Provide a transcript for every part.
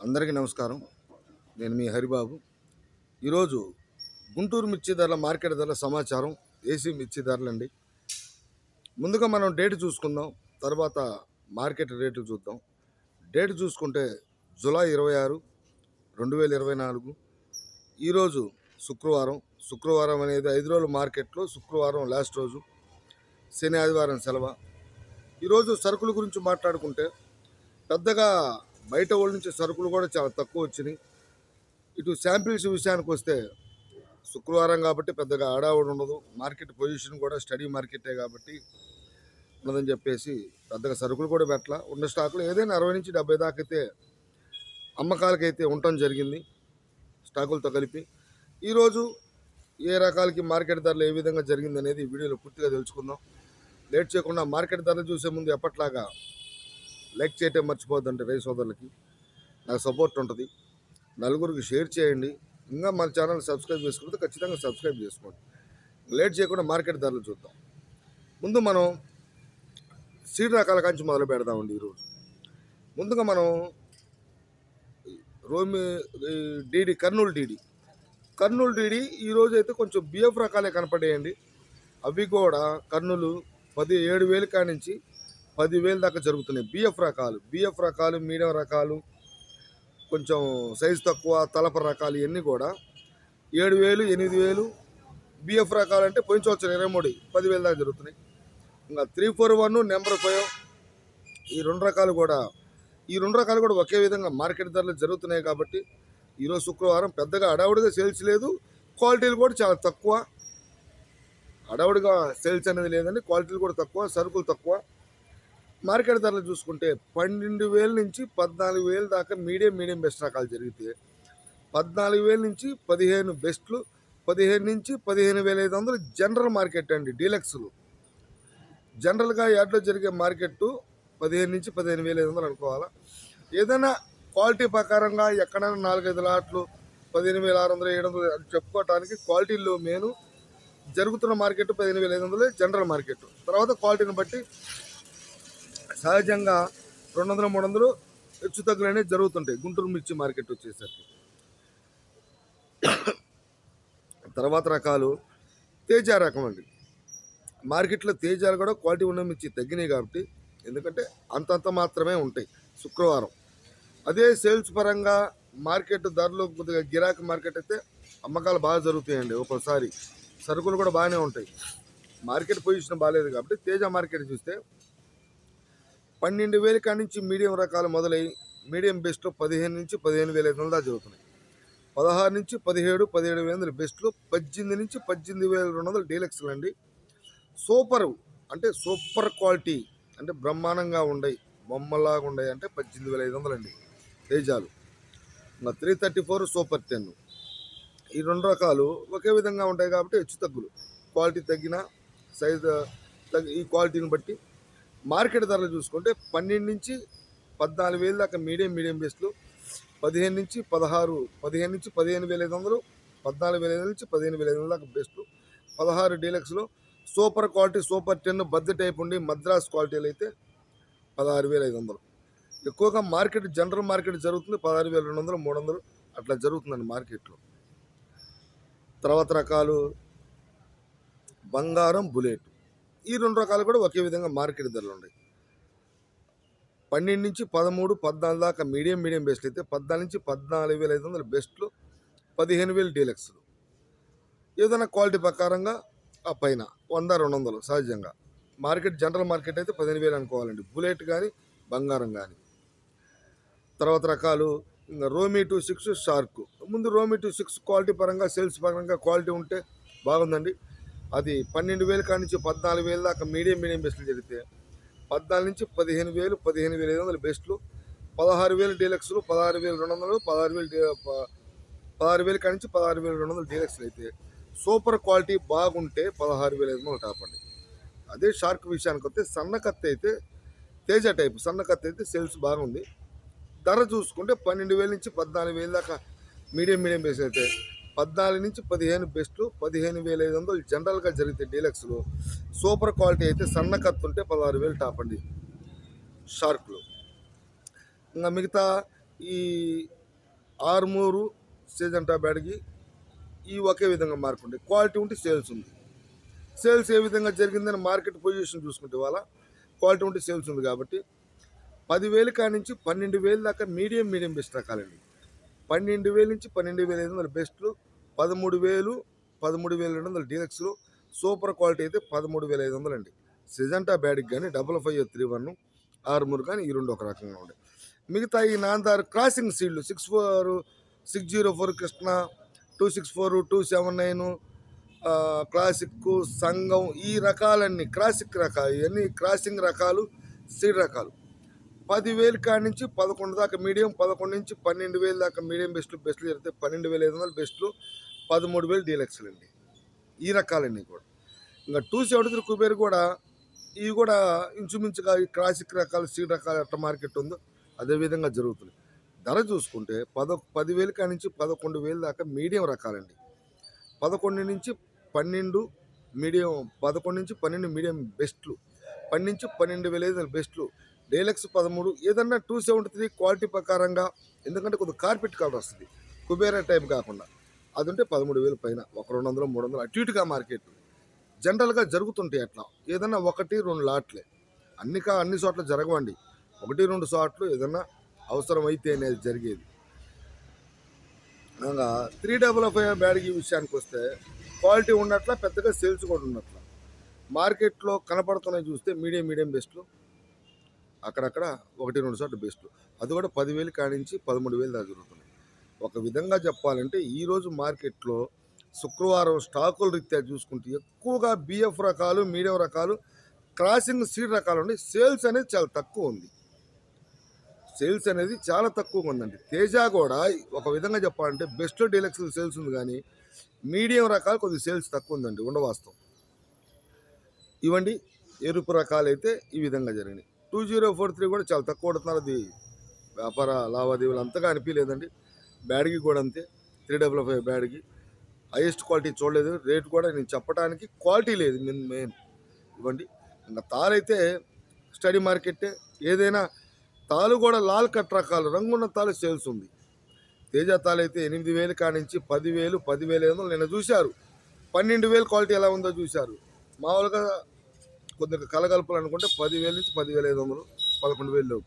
అందరికీ నమస్కారం. నేను మీ హరిబాబు. ఈరోజు గుంటూరు మిర్చి ధరల మార్కెట్ ధరల సమాచారం ఏసీ మిర్చి ధరలండి ముందుగా మనం డేట్ చూసుకుందాం తర్వాత మార్కెట్ రేటు చూద్దాం. డేట్ చూసుకుంటే జూలై ఇరవై ఆరు రెండు వేల ఇరవై నాలుగు. ఈరోజు శుక్రవారం. శుక్రవారం అనేది ఐదు రోజుల మార్కెట్లో శుక్రవారం లాస్ట్ రోజు శని ఆదివారం సెలవు. ఈరోజు సరుకుల గురించి మాట్లాడుకుంటే పెద్దగా బయట వాళ్ళ నుంచి సరుకులు కూడా చాలా తక్కువ వచ్చినాయి. ఇటు శాంపిల్స్ విషయానికి వస్తే శుక్రవారం కాబట్టి పెద్దగా ఆడావుడు ఉండదు. మార్కెట్ పొజిషన్ కూడా స్టడీ మార్కెటే కాబట్టి ఉన్నదని చెప్పేసి పెద్దగా సరుకులు కూడా పెట్టాల. ఉన్న స్టాకులు ఏదైనా అరవై నుంచి డెబ్బై దాకా అయితే అమ్మకాలకైతే ఉండటం జరిగింది. స్టాకులతో కలిపి. ఈరోజు ఏ రకాలకి మార్కెట్ ధరలు ఏ విధంగా జరిగింది అనేది ఈ వీడియోలో పూర్తిగా తెలుసుకుందాం. లేట్ చేయకుండా మార్కెట్ ధరలు చూసే ముందు ఎప్పట్లాగా లైక్ చేయటం మర్చిపోద్దండి రైతు సోదరులకి. నాకు సపోర్ట్ ఉంటుంది. నలుగురికి షేర్ చేయండి. ఇంకా మన ఛానల్ సబ్స్క్రైబ్ చేసుకుంటే ఖచ్చితంగా సబ్స్క్రైబ్ చేసుకోండి. లేట్ చేయకుండా మార్కెట్ ధరలు చూద్దాం. ముందు మనం సీడ్ రకాల కాంచి మొదలు పెడదామండి ఈరోజు. ముందుగా మనం రోమి ఈ DD Kurnool DD. Kurnool DD ఈరోజు అయితే కొంచెం బిఎఫ్ రకాలే కనపడేయండి. అవి కూడా కర్నూలు పది ఏడు వేలు కానించి పదివేలు దాకా జరుగుతున్నాయి. బిఎఫ్ రకాలు బిఎఫ్ రకాలు మీడియం రకాలు కొంచెం సైజు తక్కువ తలప రకాలు ఇవన్నీ కూడా ఏడు వేలు ఎనిమిది వేలు బిఎఫ్ రకాలు అంటే పోయిన సంవత్సరం ఇరవై మూడు పదివేలు దాకా జరుగుతున్నాయి. ఇంకా three four one number five ఈ రెండు రకాలు కూడా ఈ రెండు రకాలు కూడా ఒకే విధంగా మార్కెట్ ధరలు జరుగుతున్నాయి కాబట్టి ఈరోజు శుక్రవారం పెద్దగా అడావుడిగా సేల్స్ లేదు. క్వాలిటీలు కూడా చాలా తక్కువ. అడవుడిగా సేల్స్ అనేది లేదండి. క్వాలిటీలు కూడా తక్కువ సరుకులు తక్కువ. మార్కెట్ ధరలు చూసుకుంటే పన్నెండు వేల నుంచి పద్నాలుగు వేలు దాకా మీడియం మీడియం బెస్ట్ రకాలు జరిగితే. పద్నాలుగు వేల నుంచి పదిహేను బెస్ట్లు పదిహేను నుంచి పదిహేను వేల ఐదు వందలు జనరల్ మార్కెట్ అండి డీలక్స్లు. జనరల్గా యాడ్లో జరిగే మార్కెట్ పదిహేను నుంచి పదిహేను వేల ఐదు వందలు అనుకోవాలా? ఏదైనా క్వాలిటీ ప్రకారంగా ఎక్కడైనా నాలుగైదు లాట్లు పదిహేను వేల ఆరు వందలు ఏడు వందలు అని చెప్పుకోవటానికి క్వాలిటీలో మెయిన్ జరుగుతున్న మార్కెట్ పదిహేను వేల ఐదు వందలు జనరల్ మార్కెట్ తర్వాత క్వాలిటీని బట్టి సహజంగా రెండు వందలు మూడు వందలు హెచ్చు తగ్గులు అనేవి జరుగుతుంటాయి. గుంటూరు మిర్చి మార్కెట్ వచ్చేసరికి. తర్వాత రకాలు. తేజ రకం అండి. మార్కెట్లో తేజాలు కూడా క్వాలిటీ ఉన్న మిర్చి తగ్గినాయి కాబట్టి ఎందుకంటే అంతంత మాత్రమే ఉంటాయి శుక్రవారం. అదే సేల్స్ పరంగా మార్కెట్ ధరలు కొద్దిగా గిరాకీ మార్కెట్ అయితే అమ్మకాలు బాగా జరుగుతాయండి ఒక్కోసారి. సరుకులు కూడా బాగానే ఉంటాయి. మార్కెట్ పొజిషన్ బాగాలేదు కాబట్టి తేజ మార్కెట్ చూస్తే పన్నెండు వేల కాడి నుంచి మీడియం రకాలు మొదలై మీడియం బెస్ట్లో పదిహేను నుంచి పదిహేను వేల ఐదు వందల దాకా జరుగుతున్నాయి. పదహారు నుంచి పదిహేడు పదిహేడు వేల వందల బెస్ట్లు పద్దెనిమిది నుంచి పద్దెనిమిది వేల రెండు వందలు డీలక్స్లు అండి సూపర్ అంటే సూపర్ క్వాలిటీ అంటే బ్రహ్మాండంగా ఉండయి బొమ్మలాగా ఉండయి అంటే పద్దెనిమిది వేల ఐదు వందలు అండి తేజాలు. నా three thirty four super ten. ఈ రెండు రకాలు ఒకే విధంగా ఉంటాయి కాబట్టి హెచ్చు తగ్గులు. క్వాలిటీ తగ్గిన సైజు తగ్గి ఈ క్వాలిటీని బట్టి మార్కెట్ ధరలు చూసుకుంటే పన్నెండు నుంచి పద్నాలుగు వేలు దాకా మీడియం మీడియం బెస్ట్లు పదిహేను నుంచి పదహారు పదిహేను నుంచి పదిహేను వేల ఐదు వందలు పద్నాలుగు వేల ఐదు నుంచి పదిహేను వేల ఐదు వందల దాకా బెస్ట్లు పదహారు డీలక్స్లో సూపర్ క్వాలిటీ సూపర్ టెన్ బద్ద టైప్ ఉండి మద్రాస్ క్వాలిటీలు అయితే పదహారు వేల ఐదు వందలు. ఎక్కువగా మార్కెట్ జనరల్ మార్కెట్ జరుగుతుంది పదహారు వేల రెండు వందలు మూడు వందలు అట్లా జరుగుతుందండి మార్కెట్లో. తర్వాత రకాలు బంగారం బుల్లెట్. ఈ రెండు రకాలు కూడా ఒకే విధంగా మార్కెట్ ధరలు ఉన్నాయి. పన్నెండు నుంచి పదమూడు పద్నాలుగు దాకా మీడియం మీడియం బెస్ట్లు అయితే పద్నాలుగు నుంచి పద్నాలుగు వేల ఐదు వందల బెస్ట్లు పదిహేను వేలు డీలక్స్లు. ఏదైనా క్వాలిటీ ప్రకారంగా ఆ పైన వంద రెండు వందలు సహజంగా. మార్కెట్ జనరల్ మార్కెట్ అయితే పదిహేను వేలు అనుకోవాలండి. బుల్లెట్ కానీ బంగారం కానీ. తర్వాత రకాలు ఇంకా రోమీ టూ సిక్స్ షార్క్. ముందు రోమీ టూ సిక్స్ క్వాలిటీ పరంగా సేల్స్ పరంగా క్వాలిటీ ఉంటే బాగుందండి. అది పన్నెండు వేల కాడి నుంచి పద్నాలుగు వేల దాకా మీడియం మీడియం బెస్ట్లు జరిగితే పద్నాలుగు నుంచి పదిహేను వేలు పదిహేను వేల ఐదు వందల బెస్ట్లు. పదహారు వేలు డీలక్స్లు పదహారు వేలు రెండు వందలు పదహారు వేలు పదహారు వేల కాడి నుంచి పదహారు వేలు రెండు వందలు డీలక్స్లు అయితే సూపర్ క్వాలిటీ బాగుంటే పదహారు వేల ఐదు వందలు టాప్ అండి. అదే షార్క్ విషయానికి వస్తే సన్న కత్తి అయితే తేజ టైప్ సన్న కత్తి అయితే సేల్స్ బాగుంది. ధర చూసుకుంటే పన్నెండు వేల నుంచి పద్నాలుగు వేల దాకా మీడియం మీడియం బేస్ అయితే పద్నాలుగు నుంచి పదిహేను బెస్ట్లు పదిహేను వేల ఐదు వందలు జనరల్గా జరిగితే డీలక్స్లో. సూపర్ క్వాలిటీ అయితే సన్న కత్తు ఉంటే పదహారు వేలు టాప్ అండి. షార్క్లు. ఇంకా మిగతా ఈ ఆర్మూరు సేజంటా బ్యాడ్కి ఈ ఒకే విధంగా మార్క్ ఉంది. క్వాలిటీ ఉంటే సేల్స్ ఉంది. సేల్స్ ఏ విధంగా జరిగిందని మార్కెట్ పొజిషన్ చూసుకుంటే వాళ్ళ క్వాలిటీ ఉంటే సేల్స్ ఉంది కాబట్టి పదివేలు కాడి నుంచి పన్నెండు వేలు దాకా మీడియం మీడియం బెస్ట్ రకాలండి. పన్నెండు వేల నుంచి పన్నెండు వేల ఐదు వందల బెస్ట్లు పదమూడు వేలు పదమూడు వేల రెండు వందల డీలక్స్లు. సూపర్ క్వాలిటీ అయితే పదమూడు వేల ఐదు వందలు అండి సిజంటా బ్యాడ్కి కానీ డబల్ ఫైవ్ త్రీ వన్ ఆరుమూరు కానీ ఈ రెండు ఒక రకంగా ఉంటాయి. మిగతా ఈ నాందారు crossing సీడ్లు six four six zero four Krishna two six four two seven nine classic సంఘం ఈ రకాలన్నీ క్లాసిక్ రకాలు ఇవన్నీ క్రాసింగ్ రకాలు సీడ్ రకాలు. పదివేలు కాడి నుంచి పదకొండు దాకా మీడియం పదకొండు నుంచి పన్నెండు వేలు దాకా మీడియం బెస్ట్లు బెస్ట్లు జరిగితే పన్నెండు వేల ఐదు వందలు బెస్ట్లు పదమూడు వేలు డీలక్స్లు అండి. ఈ రకాలన్నీ కూడా. ఇంకా టూ సెవెంటీ త్రీ కుబేర్ కూడా ఇవి కూడా ఇంచుమించుగా ఈ క్లాసిక్ రకాలు సీడ్ రకాలు ఎట్ట మార్కెట్ ఉందో. అదే విధంగా జరుగుతుంది. ధర చూసుకుంటే పద పదివేల కాడి నుంచి పదకొండు వేలు దాకా మీడియం రకాలండి. పదకొండు నుంచి పన్నెండు మీడియం పదకొండు నుంచి పన్నెండు మీడియం బెస్ట్లు పన్నెండు నుంచి పన్నెండు వేల ఐదు బెస్ట్లు డైలక్స్ పదమూడు ఏదన్నా టూ సెవెంటీ త్రీ క్వాలిటీ ప్రకారంగా ఎందుకంటే కొద్దిగా కార్పెట్ కలర్ వస్తుంది కుబేరా టైప్ కాకుండా. అది ఉంటే పదమూడు వేలు పైన ఒక రెండు వందలు మూడు వందలు అటు ఇటుగా మార్కెట్. జనరల్గా జరుగుతుంటాయి అట్లా. ఏదన్నా ఒకటి రెండు లాట్లే. అన్ని కా అన్ని చోట్ల జరగవండి. ఒకటి రెండు చోట్లు ఏదన్నా అవసరం అయితే అనేది జరిగేది. ఇంకా త్రీ డబుల్ ఫైవ్ బ్యాడ్కి విషయానికి వస్తే క్వాలిటీ ఉన్నట్ల పెద్దగా సేల్స్ కూడా ఉన్నట్ల. మార్కెట్లో కనపడుతున్నాయి చూస్తే మీడియం మీడియం బెస్ట్లు. అక్కడక్కడ ఒకటి రెండు సార్లు బెస్ట్. అది కూడా పదివేలు కానించి పదమూడు వేలు దాకా జరుగుతున్నాయి. ఒక విధంగా చెప్పాలంటే ఈరోజు మార్కెట్లో శుక్రవారం స్టాకుల రీత్యా చూసుకుంటే ఎక్కువగా బిఎఫ్ రకాలు మీడియం రకాలు క్రాసింగ్ సీడ్ రకాలు ఉన్నాయి. సేల్స్ అనేది చాలా తక్కువ ఉంది. సేల్స్ అనేది చాలా తక్కువగా ఉందండి. తేజ కూడా ఒక విధంగా చెప్పాలంటే బెస్ట్ డీలక్స్ సేల్స్ ఉంది కానీ మీడియం రకాలు కొద్దిగా సేల్స్ తక్కువ ఉందండి ఉండవాస్తవం. ఇవ్వండి ఎరుపు రకాలు అయితే ఈ విధంగా జరిగినాయి. టూ జీరో ఫోర్ త్రీ కూడా చాలా తక్కువ కొడుతున్నారు. అది వ్యాపార లావాదేవీలు అంతగా అనిపించలేదండి. బ్యాడ్కి కూడా అంతే. త్రీ డబుల్ ఫైవ్ బ్యాడ్కి. హైయెస్ట్ క్వాలిటీ చూడలేదు. రేట్ కూడా నేను చెప్పడానికి క్వాలిటీ లేదు. మెయిన్ మెయిన్ ఇవ్వండి. ఇంకా తాలైతే స్టడీ మార్కెట్టే. ఏదైనా తాలు కూడా లాల్ కట్ రకాలు రంగున్న తాలు సేల్స్ ఉంది. తేజ తాలు అయితే ఎనిమిది వేలు కానించి పదివేలు పదివేలు ఐదు వందలు నిన్న చూశారు. పన్నెండు వేలు క్వాలిటీ ఎలా ఉందో చూశారు. మామూలుగా కొద్దిగా కలగలపాలనుకుంటే అనుకుంటే పదివేల నుంచి పదివేల ఐదు వందలు పదకొండు వేలు లేవు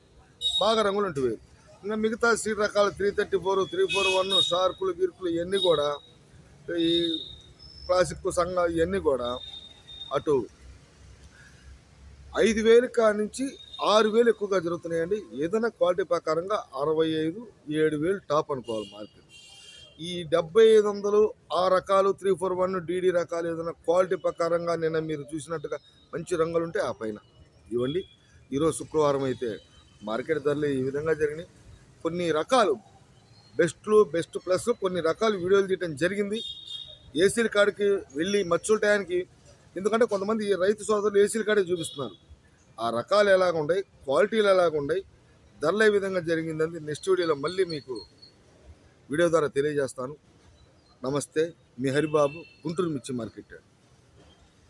బాగా రంగులు ఉంటే వేలు. ఇంకా మిగతా సీట్ రకాలు three thirty four three four one షార్కులు గిర్కులు ఇవన్నీ కూడా ఈ క్లాసిక్ సంఘ ఇవన్నీ కూడా అటు ఐదు వేలు కా నుంచి ఆరు వేలు ఎక్కువగా జరుగుతున్నాయండి. ఏదైనా క్వాలిటీ ప్రకారంగా అరవై ఐదు ఏడు వేలు టాప్ అనుకోవాలి మార్కెట్. ఈ డెబ్బై ఐదు వందలు ఆ రకాలు త్రీ ఫోర్ వన్ డీడీ రకాలు ఏదైనా క్వాలిటీ ప్రకారంగా నిన్న మీరు చూసినట్టుగా మంచి రంగులు ఉంటే ఆ పైన. ఇవ్వండి. ఈరోజు శుక్రవారం అయితే మార్కెట్ ధరలు ఈ విధంగా జరిగినాయి. కొన్ని రకాలు బెస్ట్లు బెస్ట్ ప్లస్ కొన్ని రకాలు వీడియోలు తీయడం జరిగింది. ఏసీల కాడికి వెళ్ళి మచ్చుల టయానికి ఎందుకంటే కొంతమంది రైతు సోదరులు ఏసీల కాడే చూపిస్తున్నారు. ఆ రకాలు ఎలాగ ఉన్నాయి క్వాలిటీలు ఎలాగ ఉన్నాయి ధరలు ఏ విధంగా జరిగిందని నెక్స్ట్ వీడియోలో మళ్ళీ మీకు వీడియో ద్వారా తెలియజేస్తాను. నమస్తే మీ హరిబాబు గుంటూరు మిర్చి మార్కెట్.